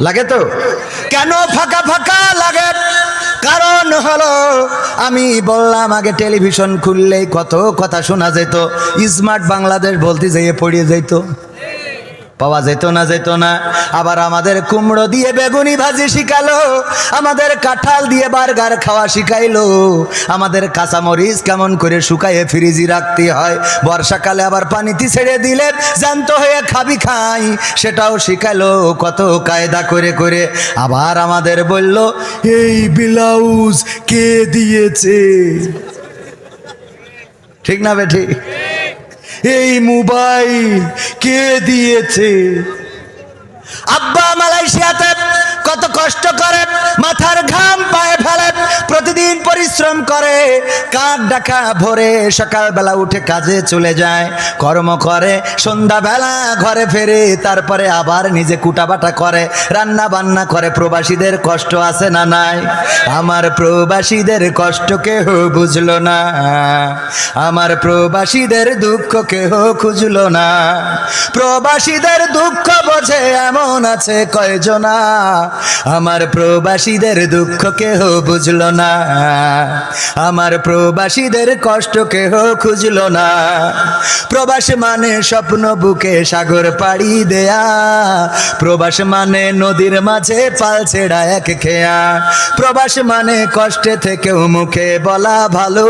লাগে তো? কেন ফাঁকা ফাঁকা লাগে? কারণ হলো, আমি বললাম আগে টেলিভিশন খুললেই কত কথা শোনা যেত, স্মার্ট বাংলাদেশ বলতে যেয়ে পড়িয়ে যেত। পাওয়া যেত না যেত না। আবার আমাদের কুমড়ো দিয়ে বেগুনি ভাজি শিখালো, আমাদের কাঁঠাল দিয়ে বার্গার খাওয়া শিখাইলো। আমাদের কাঁচামরিচ কেমন করে শুকাইয়ে ফ্রিজি রাখতে হয়, বর্ষাকালে আবার পানিতে ছেড়ে দিলে জ্যান্ত হয়ে খাবি খাই, সেটাও শিখাইলো কত কায়দা করে করে। আবার আমাদের বলল, এই ব্লাউজ কে দিয়েছে? ঠিক না বেঠি? এই মোবাইল কে দিয়েছে? আব্বা মালয়েশিয়াতে কত কষ্ট করে মাথার ঘাম পায়ে পরিশ্রম করে কাক ডাকা ভোরে সকালবেলা উঠে কাজে চলে যায়, কর্ম করে, সন্ধ্যাবেলা ঘরে ফেরে, তারপরে আবার নিজে কুটাবাটা করে রান্না বান্না করে, প্রবাসীদের কষ্ট আছে না নাই? আমার প্রবাসীদের কষ্ট কেহ বুঝলো না, আমার প্রবাসীদের দুঃখ কেহ খুঁজলো না, প্রবাসীদের দুঃখ বোঝে এমন আছে কয়জনা, আমার প্রবাসীদের দুঃখ কেহ বুঝলো না। আমার প্রবাসীদের কষ্ট কেহ খুঁজলো না। প্রবাস মানে স্বপ্ন বুকে সাগর পাড়ি দেয়া। প্রবাস মানে নদীর মাঝে পাল ছেড়া এক খেয়া। প্রবাস মানে কষ্টে থেকেও মুখে বলা ভালো।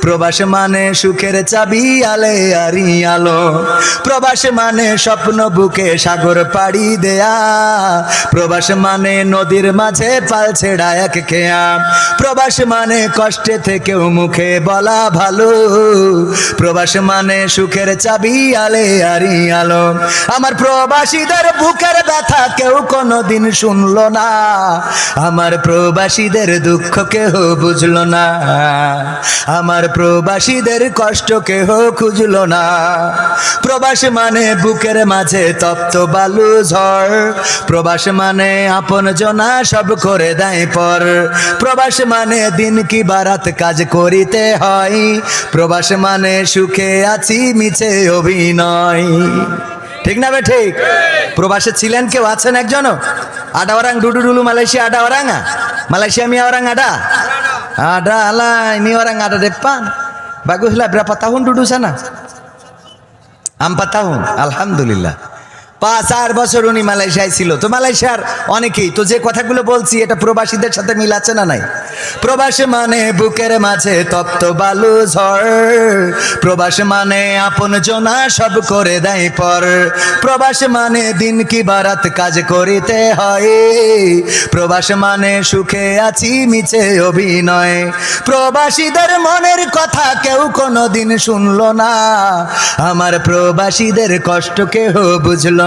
প্রবাস মানে সুখের চাবি আলে আরি আলো। প্রবাস মানে স্বপ্ন বুকে সাগর পাড়ি দেয়া। প্রবাস মানে নদীর মাঝে পাল ছেড়া এক খেয়া। প্রবাস মানে কষ্টে থেকেও মুখে বলা ভালো। প্রবাস মানে সুখের চাবি, আলে আরি আলো। আমার প্রবাসীদের বুকের ব্যথা কেউ কোনোদিন শুনলো না। আমার প্রবাসীদের দুঃখ কেহ বুঝলো না। আমার প্রবাসীদের কষ্ট কেহ খুঁজলো না। প্রবাস মানে বুকের মাঝে তপ্ত বালু ঝড়। প্রবাস মানে আপন জনা সব করে দেয় পর। প্রবাস মানে দিন কি বারাত কাজ করিতে হয়। প্রবাস মানে সুখে আছি, মিছে অভিনয়। ঠিক না বে ঠিক? প্রবাসে ছিলেন কেউ? আছেন একজনও? আডা ওরাং ডুডু ডুলু, মালয়েশিয়া আডা ওরাঙা মালয়েশিয়া ওরাং আডা আডা আলাই নি ওরাং আডা baguslah berapa tahun duduk sana empat tahun alhamdulillah পাঁচ চার বছর উনি মালয়েশিয়ায় ছিল। তো মালয়েশিয়ার অনেকেই, তো যে কথাগুলো বলছি, এটা প্রবাসীদের সাথে মিল আছে না নাই? প্রবাস মানে বুকের মাঝে তপ্ত বালু ঝড়। প্রবাস মানে আপন জনা সব করে দেয় পর। প্রবাস মানে দিন কি বারাত কাজ করিতে হয়। প্রবাস মানে সুখে আছি মিছে অভিনয়। প্রবাসীদের মনের কথা কেউ কোনো দিন শুনল না। আমার প্রবাসীদের কষ্ট কেহ বুঝলো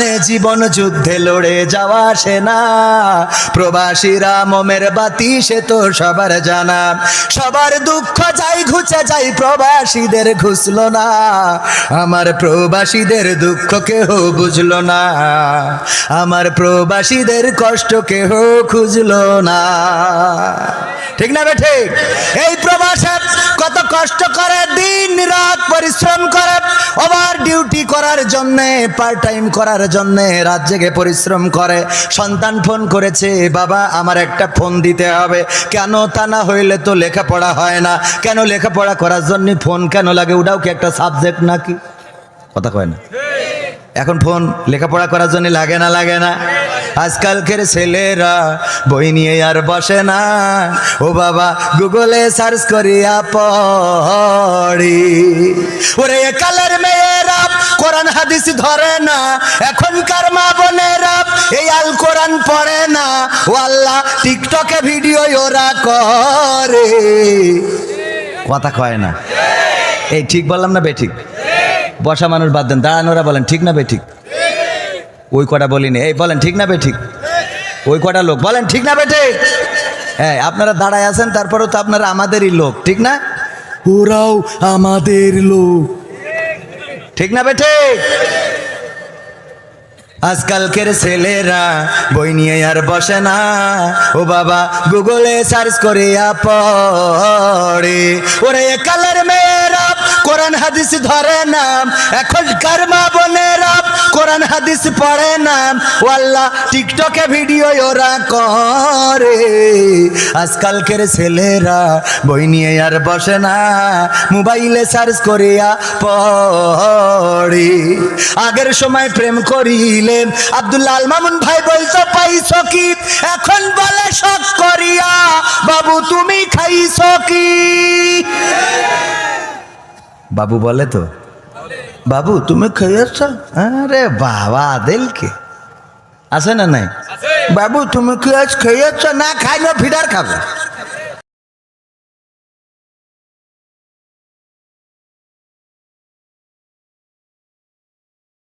জীবন যুদ্ধে লড়ে যাওয়া সেনা প্রবাসীরা মোমের বাতি, সে তো সবার জানা। সবার দুঃখ যাই ঘুচে যাই, প্রবাসীদের ঘুষলো না। আমার প্রবাসীদের দুঃখ কেহ বুঝলো না। আমার প্রবাসীদের কষ্ট কেহ খুঁজলো না। ঠিক না বেঠে? এই প্রবাসে কত কষ্ট করে দিন রাত পরিশ্রম করে, ওভার ডিউটি করার জন্য পার্ট টাইম করার জন্য রাত জেগে পরিশ্রম করে। সন্তান ফোন করেছে, বাবা, আমার একটা ফোন দিতে হবে। কেন তা না হইলে তো লেখাপড়া হয় না। কেন লেখাপড়া করার জন্য ফোন কেন লাগে? ওটাও কি একটা সাবজেক্ট নাকি? কথা কয় না। এখন ফোন লেখাপড়া করার জন্য লাগে না লাগে না। আজকালকের ছেলেরা বই নিয়ে আর বসে না। ও বাবা, গুগলে সার্চ করিয়া পড়ি। ওরে কালের কোরআন হাদিস ধরে না। এখনকার মা বোনেরা এই আল কোরআন পড়ে না। ও আল্লাহ, টিকটকে ভিডিও ওরা করে। কথা কয় না। এই ঠিক বললাম না বে ঠিক বসা মানুষ বাদ দেন দাঁড়ানোরা বলেন, ঠিক না বে ঠিক ওই কটা বলিনি। এই বলেন, ঠিক না বে ঠিক ওই কটা লোক বলেন, ঠিক না বে ঠিক হ্যাঁ আপনারা দাঁড়ায় আছেন, তারপরেও তো আপনারা আমাদেরই লোক, ঠিক না? ওরাও আমাদের লোক। ঠিক না বেঠে আজকালকের ছেলেরা বই নিয়ে আর বসে না। ও বাবা, গুগলে সার্চ করে পড়ে। ওরে কালের মেয়েরা কোরআন হাদিস ধরে না এখনকার মা কোরআন হাদিস পড়ে না? ও আল্লাহ টিকটকে ভিডিও ওরা করে। আজকালকের ছেলেরা বই নিয়ে আর বসে না। মোবাইলে সার্চ করিয়া পড়ে। আগের সময় প্রেম করিলে আব্দুল্লাহ আল মামুন ভাই বলতো, পাইছ কি? এখন বলে, শখ করিয়া। বাবু, তুমি খাইছ কি? বাবু বলে তো বাবু তুমি খেয়েছ আরে বাবা আদেলকে আছে না নাই বাবু তুমি কি আজ খেয়েছ না খাই না ফিডার খাবে